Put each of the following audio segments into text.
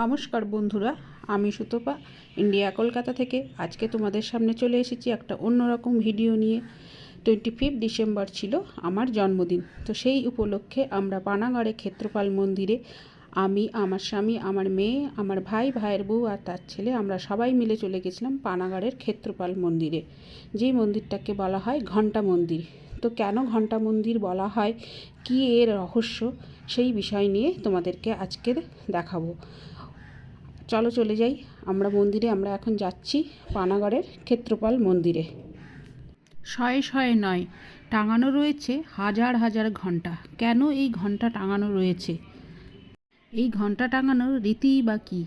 নমস্কার বন্ধুরা, আমি সুতপা, ইন্ডিয়া কলকাতা থেকে। আজকে তোমাদের সামনে চলে এসেছি একটা অন্যরকম ভিডিও নিয়ে। টোয়েন্টি ফিফথ ডিসেম্বর ছিল আমার জন্মদিন। তো সেই উপলক্ষে আমরা পানাগড়ে ক্ষেত্রপাল মন্দিরে আমি, আমার স্বামী, আমার মেয়ে, আমার ভাই, ভাইয়ের বউ আর তার ছেলে আমরা সবাই মিলে চলে গেছিলাম পানাগড়ের ক্ষেত্রপাল মন্দিরে। যেই মন্দিরটাকে বলা হয় ঘণ্টা মন্দির। তো কেন ঘণ্টা মন্দির বলা হয়, কী এর রহস্য, সেই বিষয় নিয়ে তোমাদেরকে আজকে দেখাবো। চলো চলে যাই। আমরা মন্দিরে, আমরা এখন যাচ্ছি পানাগড়ের ক্ষেত্রপাল মন্দিরে। শয়ে শয়ে নয়, টাঙানো রয়েছে হাজার হাজার ঘণ্টা কেন এই ঘণ্টা টাঙানো রয়েছে? এই ঘণ্টা টাঙানোর রীতি বা কী?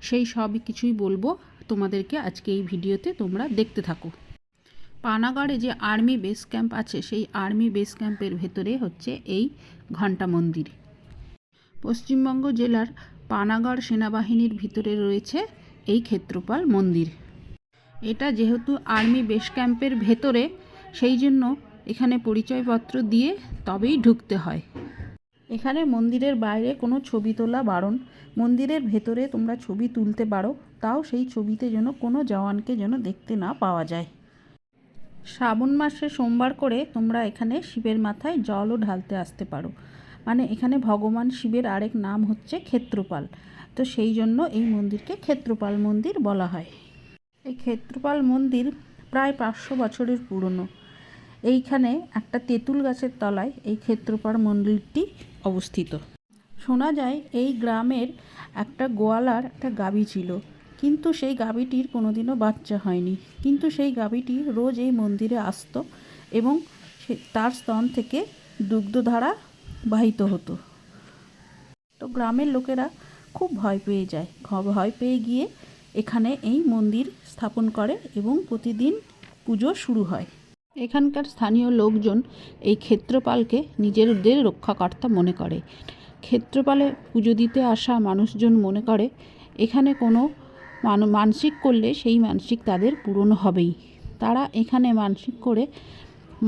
সেই সব কিছুই বলব তোমাদেরকে আজকে এই ভিডিওতে তোমরা দেখতে থাকো। পানাগড়ে যে আর্মি বেস ক্যাম্প আছে, সেই আর্মি বেস ক্যাম্পের ভেতরে হচ্ছে এই ঘণ্টা মন্দির। পশ্চিমবঙ্গ জেলার পানাগড় সেনাবাহিনীর ভিতরে রয়েছে এই ক্ষেত্রপাল মন্দির। এটা যেহেতু আর্মি বেস ক্যাম্পের ভেতরে, সেই জন্য এখানে পরিচয়পত্র দিয়ে তবেই ঢুকতে হয়। এখানে মন্দিরের বাইরে কোনো ছবি তোলা বারণ, মন্দিরের ভেতরে তোমরা ছবি তুলতে পারো, তাও সেই ছবিতে যেন কোনো জওয়ানকে যেন দেখতে না পাওয়া যায়। শ্রাবণ মাসে সোমবার করে তোমরা এখানে শিবের মাথায় জলও ঢালতে আসতে পারো। মানে এখানে ভগবান শিবের আরেক নাম হচ্ছে ক্ষেত্রপাল। তো সেই জন্য এই মন্দিরকে ক্ষেত্রপাল মন্দির বলা হয়। এই ক্ষেত্রপাল মন্দির প্রায় পাঁচশো বছরের পুরনো। এইখানে একটা তেঁতুল গাছের তলায় এই ক্ষেত্রপাল মন্দিরটি অবস্থিত। শোনা যায় এই গ্রামের একটা গোয়ালার একটা গাবি ছিল। কিন্তু সেই গাভীটির কোনোদিনও বাচ্চা হয়নি। কিন্তু সেই গাভীটি রোজ এই মন্দিরে আসতো এবং তার স্তন থেকে দুগ্ধধারা বাহিত হতো। তো গ্রামের লোকেরা খুব ভয় পেয়ে যায়। ভয় পেয়ে গিয়ে এখানে এই মন্দির স্থাপন করে এবং প্রতিদিন পুজো শুরু হয়। এখানকার স্থানীয় লোকজন এই ক্ষেত্রপালকে নিজেদের রক্ষাকর্তা মনে করে। ক্ষেত্রপালে পুজো দিতে আসা মানুষজন মনে করে, এখানে কোনো মানসিক করলে সেই মানসিক তাদের পূরণ হবেই। তারা এখানে মানসিক করে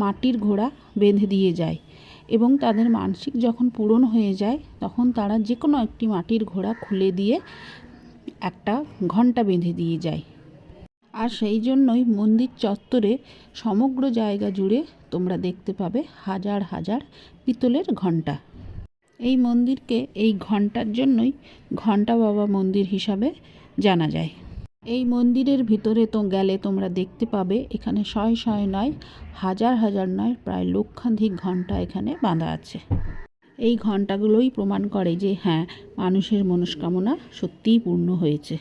মাটির ঘোড়া বেঁধে দিয়ে যায়। এবং তাদের মানসিক যখন পূরণ হয়ে যায়, তখন তারা যে কোনো একটি মাটির ঘোড়া খুলে দিয়ে একটা ঘণ্টা বেঁধে দিয়ে যায়। আর সেই জন্যই মন্দির চত্বরে সমগ্র জায়গা জুড়ে তোমরা দেখতে পাবে হাজার হাজার পিতলের ঘণ্টা। এই মন্দিরকে এই ঘণ্টার জন্যই ঘণ্টা বাবা মন্দির হিসাবে জানা যায়। এই মন্দিরের ভিতরে তো গেলে তোমরা দেখতে পাবে, এখানে শয় শয় নয়, হাজার হাজার নয়, প্রায় লক্ষাধিক ঘণ্টা এখানে বাঁধা আছে। এই ঘন্টাগুলোই প্রমাণ করে যে হ্যাঁ মানুষের মনস্কামনা সত্যিই পূর্ণ হয়েছে।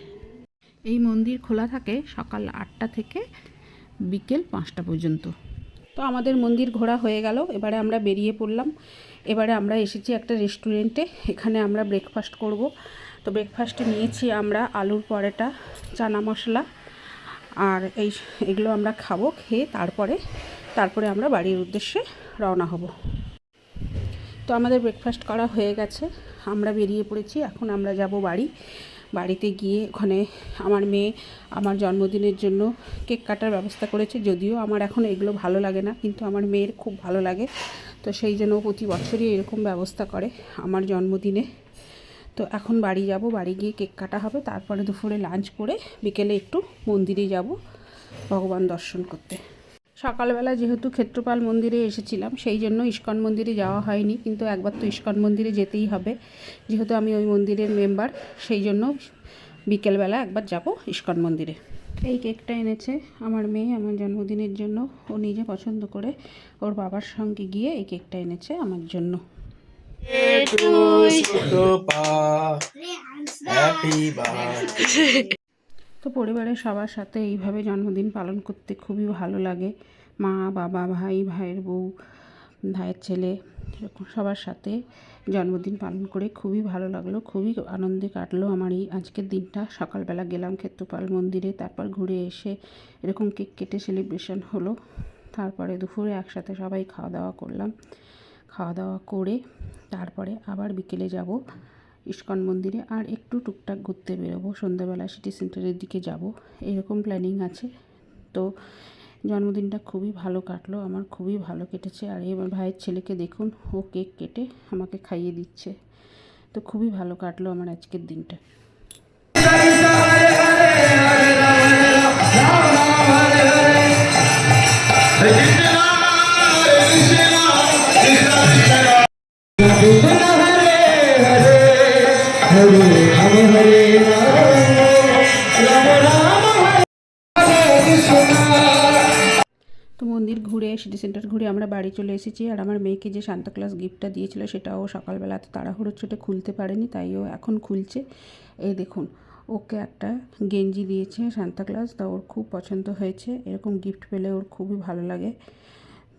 এই মন্দির খোলা থাকে সকাল আটটা থেকে বিকেল পাঁচটা পর্যন্ত। তো আমাদের মন্দির ঘোরা হয়ে গেল, এবারে আমরা বেরিয়ে পড়লাম। এবারে আমরা এসেছি একটা রেস্টুরেন্টে, এখানে আমরা ব্রেকফাস্ট করব। তো ব্রেকফাস্টে নিয়েছি আমরা আলুর পরোটা চানা মশলা আর এই এগুলো আমরা খাব, খেয়ে তারপরে তারপরে আমরা বাড়ির উদ্দেশ্যে রওনা হব। তো আমাদের ব্রেকফাস্ট করা হয়ে গেছে, আমরা বেরিয়ে পড়েছি, এখন আমরা যাব বাড়ি। বাড়িতে গিয়ে ওখানে আমার মেয়ে আমার জন্মদিনের জন্য কেক কাটার ব্যবস্থা করেছে, যদিও আমার এখন এগুলো ভালো লাগে না, কিন্তু আমার মেয়ের খুব ভালো লাগে। তো সেই জন্য প্রতি বছরই এরকম ব্যবস্থা করে আমার জন্মদিনে। তো এখন বাড়ি যাব, বাড়ি গিয়ে কেক কাটা হবে, তারপরে দুপুরে লাঞ্চ করে বিকেলে একটু মন্দিরে যাব, ভগবান দর্শন করতে। সকালবেলা যেহেতু ক্ষেত্রপাল মন্দিরে এসেছিলাম, সেই জন্য ইস্কন মন্দিরে যাওয়া হয়নি, কিন্তু একবার তো ইস্কন মন্দিরে যেতেই হবে। যেহেতু আমি ওই মন্দিরের মেম্বার সেই জন্য বিকেলবেলা একবার যাব ইস্কন মন্দিরে। এই কেকটা এনেছে আমার মেয়ে আমার জন্মদিনের জন্য, ও নিজে পছন্দ করে, ওর বাবার সঙ্গে গিয়ে এই কেকটা এনেছে আমার জন্য। তো পরিবারের সবার সাথে এইভাবে জন্মদিন পালন করতে খুবই ভালো লাগে। মা, বাবা, ভাই, ভাইয়ের বউ, ভাইয়ের ছেলে, এরকম সবার সাথে জন্মদিন পালন করে খুবই ভালো লাগল, খুবই আনন্দে কাটলো আমার এই আজকের দিনটা। সকালবেলা গেলাম ক্ষেত্রপাল মন্দিরে, তারপর ঘুরে এসে এরকম কেক কেটে সেলিব্রেশন হলো। তারপরে দুপুরে একসাথে সবাই খাওয়া দাওয়া করলাম। খাওয়া দাওয়া করে তারপরে আবার বিকেলে যাব ইস্কন মন্দিরে আর একটু টুকটাক ঘুরতে বেরোবো সন্ধ্যাবেলা সিটি সেন্টারের দিকে যাব এরকম প্ল্যানিং আছে তো জন্মদিনটা খুবই ভালো কাটলো আমার খুবই ভালো কেটেছে আর এবার ভাইয়ের ছেলেকে দেখুন ও কেক কেটে আমাকে খাইয়ে দিচ্ছে তো খুবই ভালো কাটলো আমার আজকের দিনটা তো মন্দির ঘুরে, সিটি সেন্টার ঘুরে আমরা বাড়ি চলে এসেছি। আর আমার মেয়েকে যে সান্তা ক্লাস গিফটটা দিয়েছিল সেটাও সকালবেলা এত তাড়াহুড়োর ছোটে খুলতে পারেনি, তাই ও এখন খুলছে। এই দেখুন, ওকে একটা গেঞ্জি দিয়েছে সান্তা ক্লাস, তা ওর খুব পছন্দ হয়েছে। এরকম গিফট পেলে ওর খুবই ভালো লাগে।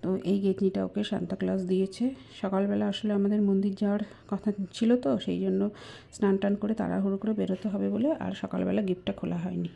তো এই গেঞ্জিটা ওকে সান্তা ক্লাস দিয়েছে। সকালবেলা আসলে আমাদের মন্দির যাওয়ার কথা ছিল তো, সেই জন্য স্নান টান করে তাড়াহুড়ো করে বেরোতে হবে বলে আর সকালবেলা গিফটটা খোলা হয়নি।